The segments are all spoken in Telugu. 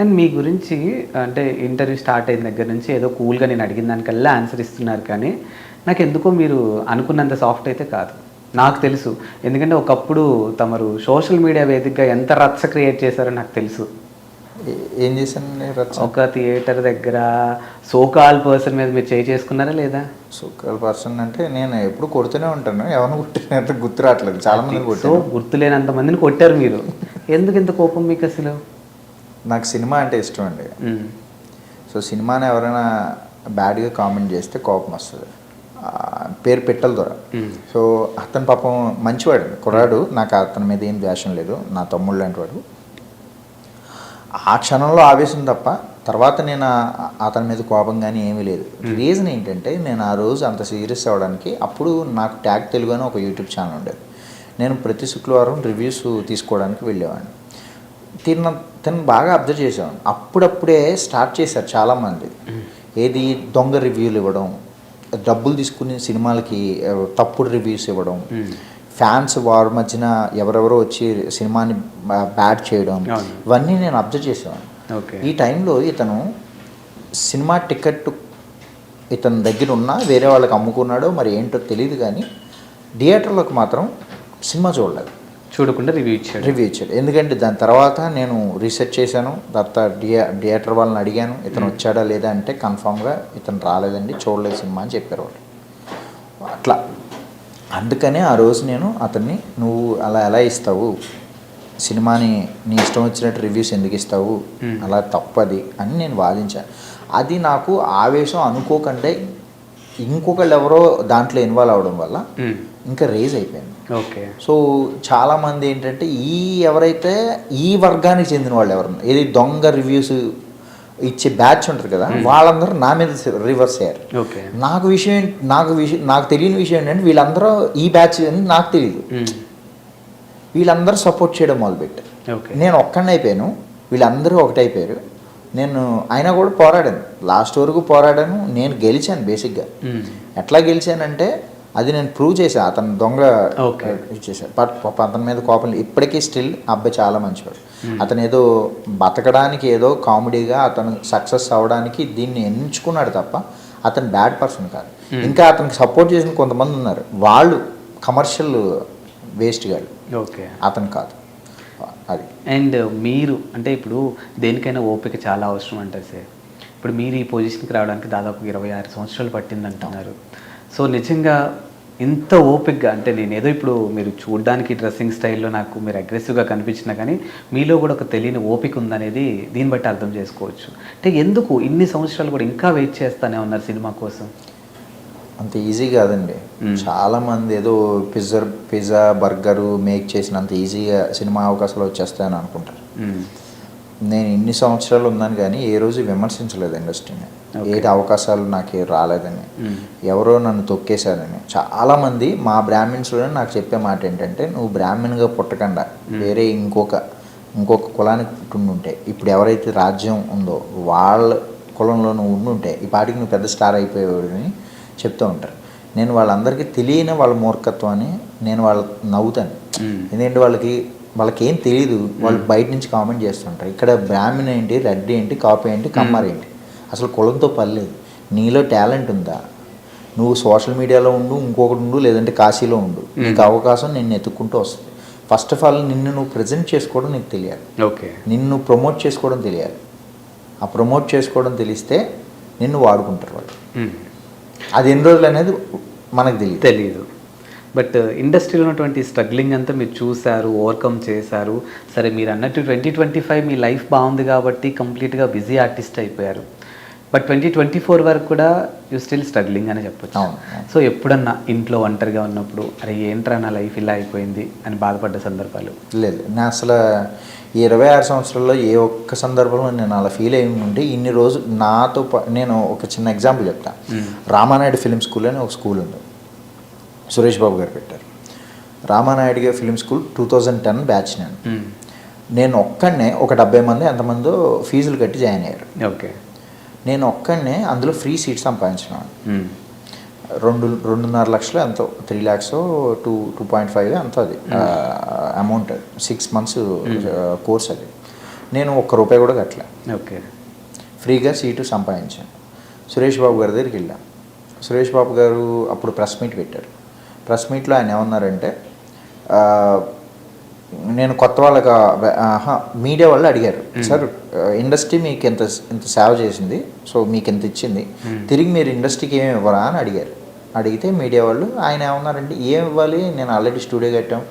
అండ్ మీ గురించి అంటే ఇంటర్వ్యూ స్టార్ట్ అయిన దగ్గర నుంచి ఏదో కూల్గా నేను అడిగిన దానికల్లా ఆన్సర్ ఇస్తున్నారు కానీ నాకు ఎందుకో మీరు అనుకున్నంత సాఫ్ట్ అయితే కాదు. నాకు తెలుసు. ఎందుకంటే ఒకప్పుడు తమరు సోషల్ మీడియా వేదికగా ఎంత రచ్చ క్రియేట్ చేశారో నాకు తెలుసు. ఏ- చేశాను ఒక థియేటర్ దగ్గర సోకాల్ పర్సన్ మీద మీరు చేయి చేసుకున్నారా లేదా? సూకల్ పర్సన్ అంటే నేను ఎప్పుడు కొడుతూనే ఉంటాను. ఎవరిని కొట్టినంత గుర్తు రావట్లేదు. చాలా మంది సో కొట్టాను. గుర్తులేనంత మందిని కొట్టారు మీరు. ఎందుకు ఇంత కోపం మీకు అసలు? నాకు సినిమా అంటే ఇష్టం అండి. సో సినిమాని ఎవరైనా బ్యాడ్గా కామెంట్ చేస్తే కోపం వస్తుంది. పేరు పెట్టల దొర. సో అతను పాపం మంచివాడు కుర్రాడు. నాకు అతని మీద ఏం ద్వేషం లేదు. నా తమ్ముడు లాంటి వాడు. ఆ క్షణంలో ఆవేశం తప్ప తర్వాత నేను అతని మీద కోపం కానీ ఏమీ లేదు. రీజన్ ఏంటంటే నేను ఆ రోజు అంత సీరియస్ అవ్వడానికి అప్పుడు నాకు ట్యాగ్ తెలుగు అని ఒక యూట్యూబ్ ఛానల్ ఉండేది. నేను ప్రతి శుక్రవారం రివ్యూస్ తీసుకోవడానికి వెళ్ళేవాడిని. తిన్న తిన్న బాగా అబ్జర్వ్ చేసేవాడిని అప్పుడప్పుడే స్టార్ట్ చేశారు చాలామంది. ఏది దొంగ రివ్యూలు ఇవ్వడం డబ్బులు తీసుకుని సినిమాలకి తప్పుడు రివ్యూస్ ఇవ్వడం. ఫ్యాన్స్ వారి మధ్యన ఎవరెవరో వచ్చి సినిమాని బ్యాడ్ చేయడం. ఇవన్నీ నేను అబ్జర్వ్ ఓకే. ఈ టైంలో ఇతను సినిమా టికెట్ ఇతని దగ్గర ఉన్నా వేరే వాళ్ళకి అమ్ముకున్నాడో మరి ఏంటో తెలియదు కానీ థియేటర్లకు మాత్రం సినిమా చూడలేదు. చూడకుండా రివ్యూ ఇచ్చాడు. రివ్యూ ఇచ్చాడు. ఎందుకంటే దాని తర్వాత నేను రీసెర్చ్ చేశాను. తర్వాత థియే థియేటర్ వాళ్ళని అడిగాను. ఇతను వచ్చాడా లేదా అంటే కన్ఫామ్గా ఇతను రాలేదండి చూడలేదు సినిమా అని చెప్పారు వాళ్ళు. అట్లా. అందుకనే ఆ రోజు నేను అతన్ని నువ్వు అలా ఎలా ఇస్తావు? సినిమాని నీ ఇష్టం వచ్చినట్టు రివ్యూస్ ఎందుకు ఇస్తావు? Hmm. అలా తప్పది అని నేను వాదించాను అది నాకు ఆవేశం అనుకోకంటే ఇంకొకళ్ళు ఎవరో దాంట్లో ఇన్వాల్వ్ అవడం వల్ల. ఇంకా రేజ్ అయిపోయింది. ఓకే. సో చాలామంది ఏంటంటే ఈ ఎవరైతే ఈ వర్గానికి చెందిన వాళ్ళు ఎవరన్నా ఏది దొంగ రివ్యూస్ ఇచ్చే బ్యాచ్ ఉంటుంది కదా వాళ్ళందరూ నా మీద రివర్స్ అయ్యారు. ఓకే. నాకు విషయం నాకు విషయం నాకు తెలియని విషయం ఏంటంటే వీళ్ళందరూ ఈ బ్యాచ్ అని నాకు తెలియదు. వీళ్ళందరూ సపోర్ట్ చేయడం మొదలుపెట్టారు. నేను ఒక్కడిని అయిపోయాను. వీళ్ళందరూ ఒకటైపోయారు. నేను అయినా కూడా పోరాడాను. లాస్ట్ వరకు పోరాడాను. నేను గెలిచాను బేసిక్గా. ఎట్లా గెలిచానంటే అది నేను ప్రూవ్ చేశాను అతను దొంగ బట్ పాపం అతని మీద కోపం. ఇప్పటికీ స్టిల్ అబ్బాయి చాలా మంచివాడు. అతను ఏదో బతకడానికి ఏదో కామెడీగా అతను సక్సెస్ అవ్వడానికి దీన్ని ఎంచుకున్నాడు తప్ప అతను బ్యాడ్ పర్సన్ కాదు. ఇంకా అతనికి సపోర్ట్ చేసిన కొంతమంది ఉన్నారు. వాళ్ళు కమర్షియల్ వేస్ట్ ఓకే. అతను కాదు. అది. అండ్ మీరు అంటే ఇప్పుడు దేనికైనా ఓపిక చాలా అవసరం అంటారు సార్. ఇప్పుడు మీరు ఈ పొజిషన్కి రావడానికి దాదాపు ఇరవై ఆరు సంవత్సరాలు పట్టింది అంటున్నారు సో నిజంగా ఇంత ఓపిక్గా అంటే నేను ఏదో ఇప్పుడు మీరు చూడడానికి డ్రెస్సింగ్ స్టైల్లో నాకు మీరు అగ్రెసివ్గా కనిపించినా కానీ మీలో కూడా ఒక తెలియని ఓపిక ఉందనేది దీన్ని బట్టి అర్థం చేసుకోవచ్చు. అంటే ఎందుకు ఇన్ని సంవత్సరాలు కూడా ఇంకా వెయిట్ చేస్తానే ఉన్నారు సినిమా కోసం? అంత ఈజీ కాదండి మ్మ్. చాలా మంది ఏదో పిజ్జా పిజ్జా బర్గరు మేక్ చేసినంత ఈజీగా సినిమా అవకాశాలు వచ్చేస్తాయని అనుకుంటారు. నేను ఇన్ని సంవత్సరాలు ఉన్నాను కానీ ఏ రోజు విమర్శించలేదు ఇండస్ట్రీని. ఏది అవకాశాలు నాకు రాలేదని. ఎవరో నన్ను తొక్కేశారని చాలామంది మా బ్రాహ్మిన్స్లోనే నాకు చెప్పే మాట ఏంటంటే నువ్వు బ్రాహ్మణ్గా పుట్టకుండా వేరే ఇంకొక ఇంకొక కులానికి పుట్టుండుంటే ఇప్పుడు ఎవరైతే రాజ్యం ఉందో వాళ్ళ కులంలో నువ్వు ఉండుంటే ఈ పాటికి నువ్వు పెద్ద స్టార్ అయిపోయేవాడిని చెప్తూ ఉంటారు. నేను వాళ్ళందరికీ తెలియని వాళ్ళ మూర్ఖత్వాన్ని నేను వాళ్ళ నవ్వుతాను. ఎందుకంటే వాళ్ళకి వాళ్ళకి ఏం తెలియదు వాళ్ళు బయట నుంచి కామెంట్ చేస్తుంటారు. ఇక్కడ బ్రాహ్మణ ఏంటి రెడ్డి ఏంటి కాపు ఏంటి కమ్మర్ ఏంటి? అసలు కులంతో పర్లేదు. నీలో టాలెంట్ ఉందా? నువ్వు సోషల్ మీడియాలో ఉండు ఇంకొకటి ఉండు లేదంటే కాశీలో ఉండు. నీకు అవకాశం నిన్ను ఎత్తుక్కుంటూ వస్తుంది. ఫస్ట్ ఆఫ్ ఆల్ నిన్ను నువ్వు ప్రజెంట్ చేసుకోవడం నీకు తెలియాలి. ఓకే. నిన్ను ప్రమోట్ చేసుకోవడం తెలియాలి. ఆ ప్రమోట్ చేసుకోవడం తెలిస్తే నిన్ను వాడుకుంటారు వాళ్ళు. అది ఎన్ని రోజులు అనేది మనకు తెలియదు తెలియదు బట్ ఇండస్ట్రీలో ఉన్నటువంటి స్ట్రగ్లింగ్ అంతా మీరు చూశారు ఓవర్కమ్ చేశారు. సరే మీరు అన్నట్టు ట్వంటీ ట్వంటీ ఫైవ్ మీ లైఫ్ బాగుంది కాబట్టి కంప్లీట్గా బిజీ ఆర్టిస్ట్ అయిపోయారు. బట్ ట్వంటీ ట్వంటీ ఫోర్ వరకు కూడా యూ స్టిల్ స్ట్రగ్లింగ్ అని చెప్పొచ్చు. సో ఎప్పుడన్నా ఇంట్లో ఒంటరిగా ఉన్నప్పుడు అరే ఏంట్రా నా లైఫ్ ఇలా అయిపోయింది అని బాధపడ్డ సందర్భాలు? లేదు నేను అసలు ఈ ఇరవై ఆరు సంవత్సరాల్లో ఏ ఒక్క సందర్భంలో నేను అలా ఫీల్ అయి ఉంటే ఇన్ని రోజులు నాతో నేను ఒక చిన్న ఎగ్జాంపుల్ చెప్తా. మ్మ్. రామానాయుడు ఫిలిం స్కూల్ అని ఒక స్కూల్ ఉంది. సురేష్ బాబు గారు పెట్టారు. రామానాయుడు గారి film school two thousand ten batch నేను. నేను ఒక్కడనే ఒక డెబ్బై మంది ఎంతమందో ఫీజులు కట్టి జాయిన్ అయ్యారు. ఓకే. నేను ఒక్కడనే అందులో ఫ్రీ సీట్ సంపాదించినాను. రెండు రెండున్నర లక్షలు ఎంతో three lakhs two two point five ఎంతో అది. అమౌంట్ సిక్స్ మంత్స్ కోర్స్ అది. నేను ఒక్క రూపాయి కూడా కట్టలే. ఓకే. ఫ్రీగా సీటు సంపాదించాను. సురేష్ బాబు గారి దగ్గరికి వెళ్ళాం. సురేష్ బాబు గారు అప్పుడు ప్రెస్ మీట్ పెట్టారు. ప్రెస్ మీట్లో ఆయన ఏమన్నారంటే నేను కొత్త వాళ్ళకి మీడియా వాళ్ళు అడిగారు. సార్ ఇండస్ట్రీ మీకు ఎంత ఇంత సేవ చేసింది? సో మీకు ఎంత ఇచ్చింది? తిరిగి మీరు ఇండస్ట్రీకి ఏమి ఇవ్వరా? అని అడిగారు. అడిగితే మీడియా వాళ్ళు ఆయన ఏమన్నారంటే ఏం ఇవ్వాలి? నేను ఆల్రెడీ స్టూడియో కట్టాం.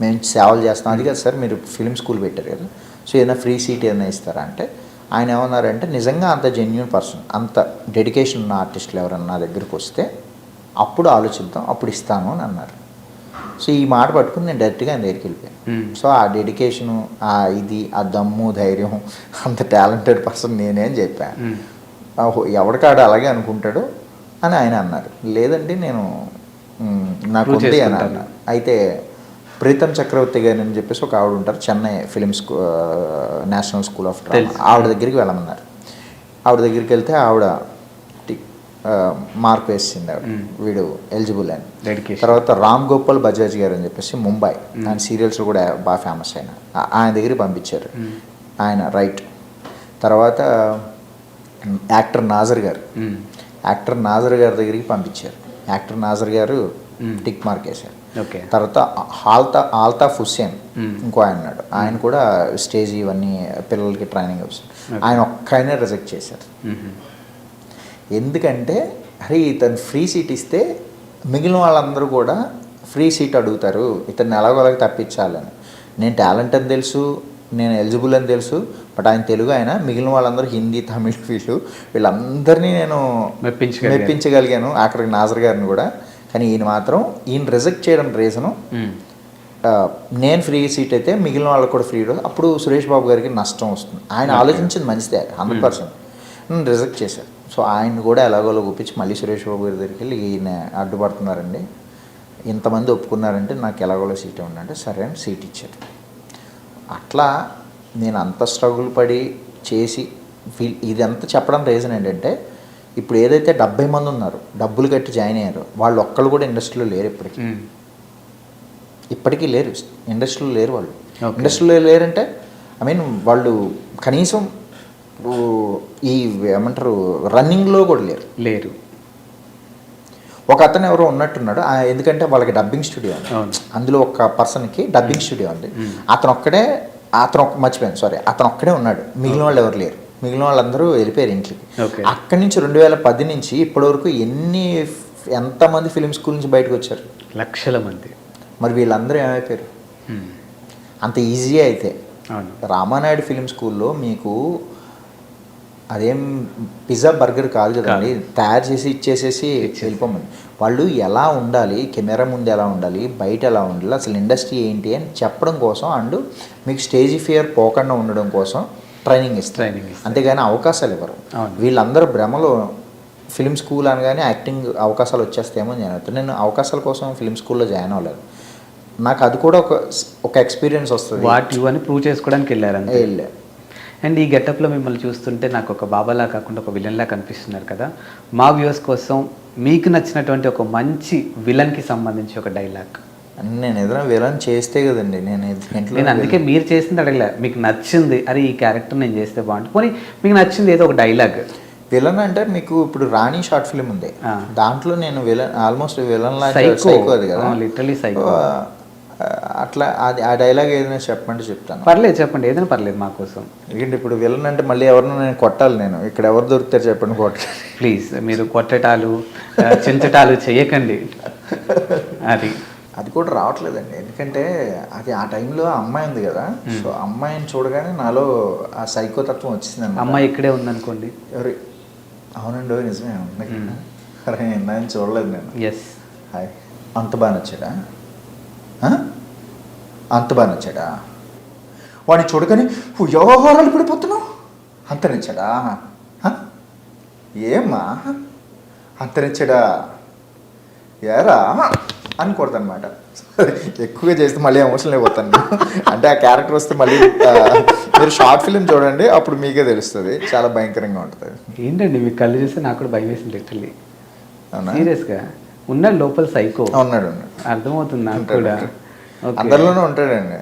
మేము సేవలు చేస్తాం. అది కాదు సార్ మీరు ఫిలిం స్కూల్ పెట్టారు కదా. సో ఏదైనా ఫ్రీ సీట్ ఏదైనా ఇస్తారా అంటే ఆయన ఏమన్నారంటే నిజంగా అంత జెన్యున్ పర్సన్ అంత డెడికేషన్ ఉన్న ఆర్టిస్టులు ఎవరన్నా నా దగ్గరికి వస్తే అప్పుడు ఆలోచిద్దాం అప్పుడు ఇస్తాను అని అన్నారు. సో ఈ మాట పట్టుకుని నేను డైరెక్ట్గా ఆయన దగ్గరికి వెళ్ళిపోయాను. మ్మ్. సో ఆ డెడికేషను ఆ ఇది ఆ దమ్ము ధైర్యం అంత టాలెంటెడ్ పర్సన్ నేనే అని చెప్పాను. ఆహో, ఎవడికాడు అలాగే అనుకుంటాడు అని ఆయన అన్నారు లేదండి నేను నాకు ఉంది అని. అన్నారు అయితే ప్రీతం చక్రవర్తి గారు అని చెప్పేసి ఒక ఆవిడ ఉంటారు Chennai film school national school of drama. ఆవిడ దగ్గరికి వెళ్ళమన్నారు. ఆవిడ దగ్గరికి వెళ్తే ఆవిడ మార్క్ వేసింది ఆవిడ. వీడు ఎలిజిబుల్ అని. తర్వాత రామ్ గోపాల్ బజాజ్ గారు అని చెప్పేసి ముంబై. ఆయన సీరియల్స్ కూడా బాగా ఫేమస్ అయిన. ఆయన దగ్గరికి పంపించారు. ఆయన రైట్. తర్వాత యాక్టర్ నాజర్ గారు. యాక్టర్ నాజర్ గారి దగ్గరికి పంపించారు యాక్టర్ నాజర్ గారు. టిక్ మార్క్ వేశారు ఓకే తర్వాత ఆల్తా ఆల్తాఫ్ హుస్సేన్. ఇంకో ఆయన ఉన్నాడు ఆయన కూడా స్టేజ్ ఇవన్నీ పిల్లలకి ట్రైనింగ్ ఇస్తారు. ఆయన ఒక్కనే రిజెక్ట్ చేశారు. ఎందుకంటే అరే ఇతను ఫ్రీ సీట్ ఇస్తే మిగిలిన వాళ్ళందరూ కూడా ఫ్రీ సీట్ అడుగుతారు ఇతన్ని ఎలాగోలాగ తప్పించాలని నేను టాలెంట్ అని తెలుసు నేను ఎలిజిబుల్ అని తెలుసు బట్ ఆయన తెలుగు ఆయన మిగిలిన వాళ్ళందరూ హిందీ తమిళ్ వీళ్ళు వీళ్ళందరినీ నేను. మెప్పించగలిగాను. అక్కడికి నాజర్ గారిని కూడా. కానీ ఈయన మాత్రం ఈయన రిజెక్ట్ చేయడం రీజను నేను ఫ్రీ సీట్ అయితే మిగిలిన వాళ్ళకి కూడా ఫ్రీ అప్పుడు సురేష్ బాబు గారికి నష్టం వస్తుంది. ఆయన ఆలోచించింది మంచిదే హండ్రెడ్ పర్సెంట్. రిజెక్ట్ చేశారు. సో ఆయన కూడా ఎలాగోలో ఒప్పించి మళ్ళీ సురేష్ బాబు గారి దగ్గరికి వెళ్ళి ఈయన అడ్డుపడుతున్నారండి. ఇంతమంది ఒప్పుకున్నారంటే నాకు ఎలాగోలో సీట్ ఇవ్వండి అంటే సరే అని సీట్ ఇచ్చారు. అట్లా నేను అంత స్ట్రగుల్ పడి చేసి వీల్ ఇదంతా చెప్పడం రీజన్ ఏంటంటే ఇప్పుడు ఏదైతే డెబ్బై మంది ఉన్నారు డబ్బులు కట్టి జాయిన్ అయ్యారు వాళ్ళు ఒక్కళ్ళు కూడా ఇండస్ట్రీలో లేరు ఇప్పటికీ. ఇప్పటికీ లేరు. ఇండస్ట్రీలో లేరు వాళ్ళు. ఇండస్ట్రీలో లేరంటే ఐ మీన్ వాళ్ళు కనీసం ఈ ఏమంటారు రన్నింగ్లో కూడా లేరు. లేరు. ఒక అతను ఎవరో ఉన్నట్టున్నాడు. ఎందుకంటే వాళ్ళకి డబ్బింగ్ స్టూడియో ఉంది. అవును. అందులో ఒక పర్సన్కి డబ్బింగ్ స్టూడియో ఉంది. అతను ఒక్కడే అతను మర్చిపోయాను సారీ అతను ఒక్కడే ఉన్నాడు. మిగిలిన వాళ్ళు ఎవరు లేరు. మిగిలిన వాళ్ళందరూ వెళ్ళిపోయారు ఇంటికి. అక్కడి నుంచి రెండు వేల పది నుంచి ఇప్పటివరకు ఎన్ని ఎంతమంది ఫిలిం స్కూల్ నుంచి బయటకు వచ్చారు? లక్షల మంది. మరి వీళ్ళందరూ ఏమైపోయారు. అంత ఈజీ అయితే. రామానాయుడు ఫిలిం స్కూల్లో మీకు అదేం పిజ్జా బర్గర్ కాదు కదండి. తయారు చేసి ఇచ్చేసేసి వెళ్ళిపోమని వాళ్ళు ఎలా ఉండాలి కెమెరా ముందు ఎలా ఉండాలి బయట ఎలా ఉండాలి అసలు ఇండస్ట్రీ ఏంటి అని చెప్పడం కోసం అండ్ మీకు స్టేజ్ ఫియర్ పోకుండా ఉండడం కోసం ట్రైనింగ్ ఇస్తారు. అంతేగాని అవకాశాలు ఇవ్వరు. వీళ్ళందరూ భ్రమలో ఫిలిం స్కూల్ అనగానే యాక్టింగ్ అవకాశాలు వచ్చేస్తాయేమో అని జాయిన్ అవుతాను నేను అవకాశాల కోసం ఫిలిం స్కూల్లో జాయిన్ అవ్వలేదు. నాకు అది కూడా ఒక ఒక ఎక్స్పీరియన్స్ వస్తుంది. వాట్ అని ప్రూవ్ చేసుకోవడానికి వెళ్ళారు అంతే. వెళ్ళా. అండ్ ఈ గెటప్లో మిమ్మల్ని చూస్తుంటే నాకు ఒక బాబాలా కాకుండా ఒక విలన్లా కనిపిస్తున్నారు కదా. మా వ్యూవర్స్ కోసం మీకు నచ్చినటువంటి ఒక మంచి విలన్కి సంబంధించి ఒక డైలాగ్. నేను ఏదైనా విలన్ చేస్తే కదండి నేను నేను అందుకే మీరు చేసింది అడగలే. మీకు నచ్చింది అరే ఈ క్యారెక్టర్ నేను చేస్తే బాగుంటుంది. పోనీ మీకు నచ్చింది ఏదో ఒక డైలాగ్. విలన్ అంటే మీకు ఇప్పుడు రాణి షార్ట్ ఫిల్మ్ ఉంది. దాంట్లో నేను villain almost villain Psycho. Psycho అది కదా. psycho. ఆ, అట్లా అది ఆ డైలాగ్ ఏదైనా చెప్పమంటే చెప్తాను. పర్లేదు చెప్పండి. ఏదైనా పర్లేదు మా కోసం. ఎందుకంటే ఇప్పుడు విలన్ అంటే మళ్ళీ ఎవరినో నేను కొట్టాలి నేను? ఇక్కడ ఎవరు దొరుకుతారు చెప్పండి కొట్టాలి ప్లీజ్ మీరు కొట్టటాలు చించటాలు చేయకండి. అది. అది కూడా రావట్లేదండి. ఎందుకంటే అది ఆ టైంలో అమ్మాయి ఉంది కదా. సో అమ్మాయిని చూడగానే నాలో ఆ సైకో తత్వం వచ్చింది అమ్మాయి ఇక్కడే ఉందనుకోండి. ఎవరి? అవునండి నిజమే. ఉంది అరే నేను చూడలేదు నేను. Yes hi. అంత బాగా నచ్చాడా? అంత బాగా నచ్చాడా వాడిని చూడగానే వ్యవహారాలు పడిపోతున్నావు? అంత నచ్చాడా ఆ? ఏమ్మా? అంత నచ్చాడా ఏరా? అని కొడతానమాట ఎక్కువగా చేస్తే మళ్ళీ ఎమోషనల్ అయిపోతాను. అంటే ఆ క్యారెక్టర్ వస్తే మళ్ళీ మీరు షార్ట్ ఫిల్మ్ చూడండి అప్పుడు మీకే తెలుస్తుంది. చాలా భయంకరంగా ఉంటుంది. ఏంటండి మీ కళ్ళు చూస్తే నాకు కూడా భయం వేసింది లిటరల్లీ అవునా? సీరియస్గా ఉన్నాడు లోపల సైకో ఉన్నాడు అర్థమవుతుంది నాకు కూడా. అందరిలోనూ ఉంటాడండి.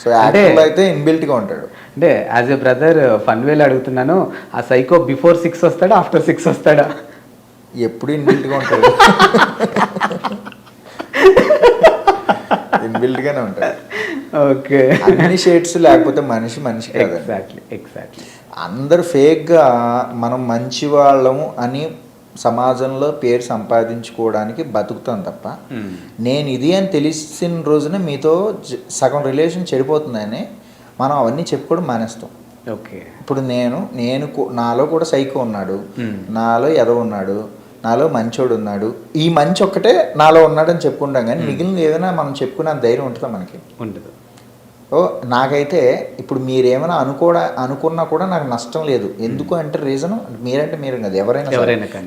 సో యాక్చువల్ అయితే ఇన్బిల్ట్గా ఉంటాడు. అంటే యాజ్ ఎ బ్రదర్ ఫన్ వేలు అడుగుతున్నాను ఆ సైకో బిఫోర్ సిక్స్ వస్తాడా ఆఫ్టర్ సిక్స్ వస్తాడా? ఎప్పుడు ఇన్బిల్ట్గా ఉంటాడు? ఇన్బిల్ట్ గానే ఉంటాడు. ఓకే. అన్ని షేడ్స్ లేకపోతే మనిషి మనిషి ఎగ్జాక్ట్లీ ఎగ్జాక్ట్లీ అందరు ఫేక్గా మనం మంచి వాళ్ళము అని సమాజంలో పేరు సంపాదించుకోవడానికి బతుకుతాం తప్ప. నేను ఇది అని తెలిసిన రోజున మీతో సగం రిలేషన్ చెడిపోతుందని మనం అవన్నీ చెప్పుకోవడం మానేస్తాం. ఓకే. ఇప్పుడు నేను నేను నాలో కూడా సైకో ఉన్నాడు. నాలో ఎదవ ఉన్నాడు. నాలో మంచోడు ఉన్నాడు. ఈ మంచి ఒక్కటే నాలో ఉన్నాడని చెప్పుకుంటాం కానీ మిగిలిన ఏదైనా మనం చెప్పుకునే ధైర్యం ఉంటుందా మనకి? ఉండదు. నాకైతే ఇప్పుడు మీరేమైనా అనుకోడా అనుకున్నా కూడా నాకు నష్టం లేదు. ఎందుకు అంటే రీజన్? మీరంటే మీరు కదా ఎవరైనా.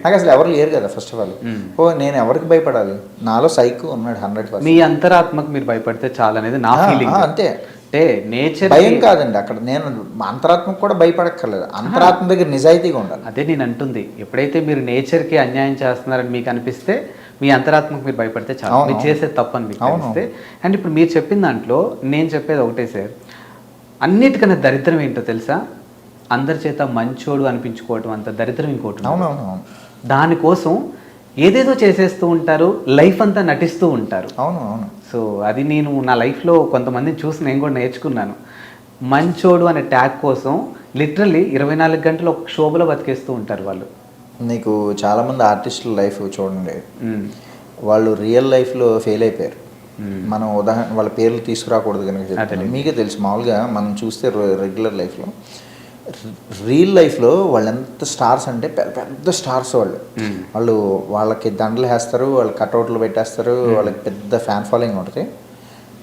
నాకు అసలు ఎవరు లేరు కదా ఫస్ట్ ఆఫ్ ఆల్. ఓ నేను ఎవరికి భయపడాలి? నాలో సైకో ఉన్నాడు హండ్రెడ్ మీ అంతరాత్మకు మీరు భయపడితే చాలు అనేది నా ఫీలింగ్ అంతే. అంటే నేచర్ భయం కాదండి అక్కడ నేను అంతరాత్మకు కూడా భయపడక్కర్లేదు. అంతరాత్మ దగ్గర నిజాయితీగా ఉండాలి. అదే నేను అంటుంది. ఎప్పుడైతే మీరు నేచర్కి అన్యాయం చేస్తున్నారని మీకు అనిపిస్తే మీ అంతరాత్మకు మీరు భయపడితే చాలు. మీరు అవును. చేసేది తప్పు అని మీకు. తెలిస్తే. అండ్ ఇప్పుడు మీరు చెప్పిన దాంట్లో నేను చెప్పేది ఒకటే సార్. అన్నిటికన్నా దరిద్రం ఏంటో తెలుసా? అందరి చేత మంచోడు అనిపించుకోవటం అంత దరిద్రం ఇంకోటి దానికోసం ఏదేదో చేసేస్తూ ఉంటారు లైఫ్ అంతా నటిస్తూ ఉంటారు. అవును అవును. సో అది నేను నా లైఫ్లో కొంతమందిని చూసి నేను కూడా నేర్చుకున్నాను. మంచోడు అనే ట్యాగ్ కోసం లిటరల్లీ ఇరవై నాలుగు గంటలు ఒక శోభలో బతికేస్తూ ఉంటారు వాళ్ళు. నీకు చాలామంది ఆర్టిస్టుల లైఫ్ చూడండి. వాళ్ళు రియల్ లైఫ్లో ఫెయిల్ అయిపోయారు. మనం ఉదాహరణ వాళ్ళ పేర్లు తీసుకురాకూడదు కనుక. మీకే తెలుసు మామూలుగా మనం చూస్తే రెగ్యులర్ లైఫ్లో రియల్ లైఫ్లో వాళ్ళు ఎంత స్టార్స్ అంటే పెద్ద పెద్ద స్టార్స్ వాళ్ళు. వాళ్ళు వాళ్ళకి దండలు వేస్తారు వాళ్ళు కట్అవుట్లు పెట్టేస్తారు వాళ్ళకి పెద్ద ఫ్యాన్ ఫాలోయింగ్ ఉంటుంది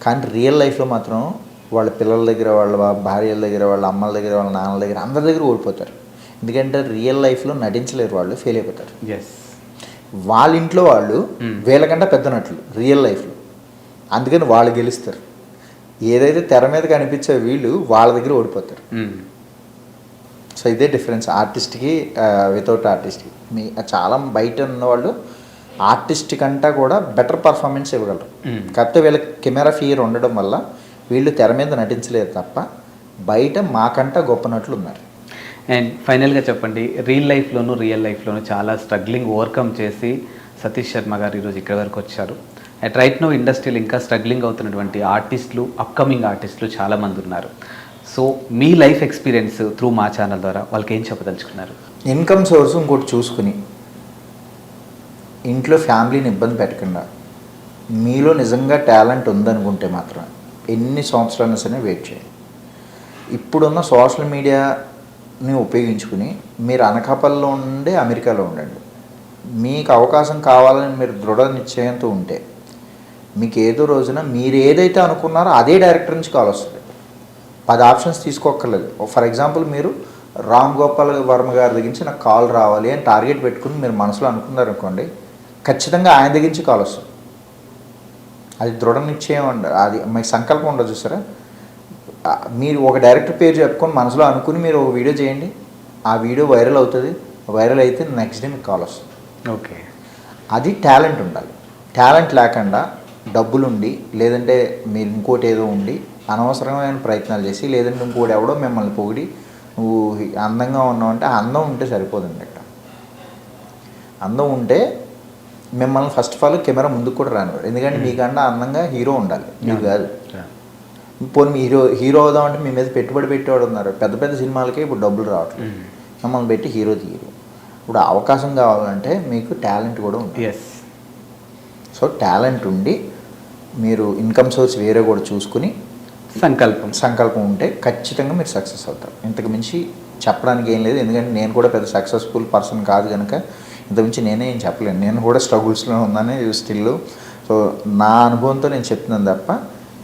కానీ రియల్ లైఫ్లో మాత్రం వాళ్ళ పిల్లల దగ్గర వాళ్ళ భార్యల దగ్గర వాళ్ళ అమ్మల దగ్గర వాళ్ళ నాన్నల దగ్గర అందరి దగ్గర ఓడిపోతారు ఎందుకంటే రియల్ లైఫ్లో నటించలేరు వాళ్ళు ఫెయిల్ అయిపోతారు. ఎస్ వాళ్ళ ఇంట్లో వాళ్ళు మ్మ్. వీళ్ళకంటే పెద్ద నటులు రియల్ లైఫ్లో అందుకని వాళ్ళు గెలుస్తారు. ఏదైతే తెర మీద కనిపించే వీళ్ళు వాళ్ళ దగ్గర ఓడిపోతారు. సో ఇదే డిఫరెన్స్ ఆర్టిస్ట్కి వితౌట్ ఆర్టిస్ట్కి మీ చాలా బయట ఉన్నవాళ్ళు ఆర్టిస్ట్ కంటే కూడా బెటర్ పర్ఫార్మెన్స్ ఇవ్వగలరు. మ్మ్. కాకపోతే వీళ్ళకి కెమెరా ఫియర్ ఉండడం వల్ల వీళ్ళు తెర మీద నటించలేరు తప్ప బయట మాకంట గొప్ప నటులు ఉన్నారు. అండ్ ఫైనల్గా చెప్పండి రియల్ లైఫ్లోనూ రియల్ లైఫ్లోనూ చాలా స్ట్రగ్లింగ్ ఓవర్కమ్ చేసి సతీష్ శర్మ గారు ఈరోజు ఇక్కడి వరకు వచ్చారు. అండ్ రైట్ నో ఇండస్ట్రీలో ఇంకా స్ట్రగ్లింగ్ అవుతున్నటువంటి ఆర్టిస్టులు అప్కమింగ్ ఆర్టిస్టులు చాలామంది ఉన్నారు. సో మీ లైఫ్ ఎక్స్పీరియన్స్ త్రూ మా ఛానల్ ద్వారా వాళ్ళకి ఏం చెప్పదలుచుకున్నారు? ఇన్కమ్ సోర్స్ ఇంకోటి చూసుకుని ఇంట్లో ఫ్యామిలీని ఇబ్బంది పెట్టకుండా మీలో నిజంగా టాలెంట్ ఉందనుకుంటే మాత్రం ఎన్ని సంవత్సరాలు సరే వెయిట్ చేయండి. ఇప్పుడున్న సోషల్ మీడియా ని ఉపయోగించుకుని మీరు అనకాపల్లిలో ఉండే అమెరికాలో ఉండండి. మీకు అవకాశం కావాలని మీరు దృఢ నిశ్చయంతో ఉంటే మీకు ఏదో రోజున మీరు ఏదైతే అనుకున్నారో అదే డైరెక్టర్ నుంచి కాల్ వస్తుంది. పది ఆప్షన్స్ తీసుకోక్కర్లేదు. ఫర్ ఎగ్జాంపుల్ మీరు రామ్ గోపాల్ వర్మ గారి దగ్గర నుంచి నాకు కాల్ రావాలి అని టార్గెట్ పెట్టుకుని మీరు మనసులో అనుకున్నారు అనుకోండి ఖచ్చితంగా ఆయన దగ్గర నుంచి కాల్ వస్తుంది. అది దృఢ నిశ్చయం అండి. అది మీకు సంకల్పం ఉండదు చూసారా? మీరు ఒక డైరెక్టర్ పేరు చెప్పుకొని మనసులో అనుకుని మీరు ఒక వీడియో చేయండి. ఆ వీడియో వైరల్ అవుతుంది. వైరల్ అయితే నెక్స్ట్ డే మీకు కాల్ వస్తుంది. ఓకే. అది టాలెంట్ ఉండాలి. టాలెంట్ లేకుండా డబ్బులుండి లేదంటే మీరు ఇంకోటి ఏదో ఉండి అనవసరమైన ప్రయత్నాలు చేసి లేదంటే ఇంకోటి ఎవడో మిమ్మల్ని పొగిడి నువ్వు అందంగా ఉన్నావు అంటే అందం ఉంటే సరిపోదండి ఇక్కడ అందం ఉంటే మిమ్మల్ని ఫస్ట్ ఆఫ్ ఆల్ కెమెరా ముందుకు కూడా రానివాడు ఎందుకంటే మీకన్నా అందంగా హీరో ఉండాలి. మీరు కాదు. పోనీ మీ హీరో హీరో అవుదాం అంటే మీ మీద పెట్టుబడి పెట్టేవాడు ఉన్నారు. పెద్ద పెద్ద సినిమాలకి ఇప్పుడు డబ్బులు రావట్లేదు మిమ్మల్ని పెట్టి హీరో తీయరు. ఇప్పుడు అవకాశం కావాలంటే మీకు టాలెంట్ కూడా ఉంది ఎస్ సో టాలెంట్ ఉండి మీరు ఇన్కమ్ సోర్స్ వేరే కూడా చూసుకుని సంకల్పం. సంకల్పం ఉంటే ఖచ్చితంగా మీరు సక్సెస్ అవుతారు. ఇంతకు మించి చెప్పడానికి ఏం లేదు. ఎందుకంటే నేను కూడా పెద్ద సక్సెస్ఫుల్ పర్సన్ కాదు కనుక ఇంతకు మించి నేనే ఏం చెప్పలేను. నేను కూడా స్ట్రగుల్స్లో ఉన్నాను స్టిల్ సో నా అనుభవంతో నేను చెప్తున్నాను తప్ప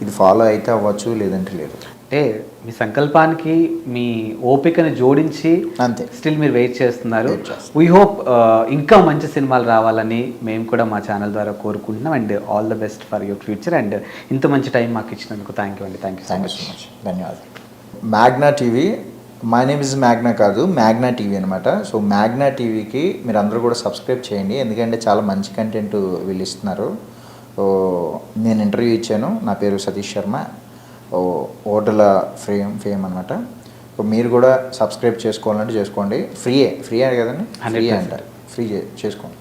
ఇది ఫాలో అయితే అవ్వచ్చు లేదంటే లేదు. అంటే మీ సంకల్పానికి మీ ఓపికని జోడించి అంతే. స్టిల్ మీరు వెయిట్ చేస్తున్నారు. వీ హోప్ ఇంకా మంచి సినిమాలు రావాలని మేము కూడా మా ఛానల్ ద్వారా కోరుకుంటున్నాం. And all the best for your future and ఇంత మంచి టైం మాకు ఇచ్చినందుకు థ్యాంక్ యూ అండి. Thank you so thank you much so much ధన్యవాదాలు. Magna TV my name is Magna కాదు మ్యాగ్నా టీవీ అనమాట సో మ్యాగ్నా టీవీకి మీరు అందరూ కూడా సబ్స్క్రైబ్ చేయండి. ఎందుకంటే చాలా మంచి కంటెంట్ వీళ్ళు ఇస్తున్నారు. నేను ఇంటర్వ్యూ ఇచ్చాను. నా పేరు సతీష్ శర్మ. ఓ, ఓటల ఫేమ్ ఫేమ్ అనమాట మీరు కూడా సబ్స్క్రైబ్ చేసుకోవాలంటే చేసుకోండి. ఫ్రీయే. ఫ్రీయే కదండి? ఫ్రీ 100%. అంట. ఫ్రీ చేసుకోండి.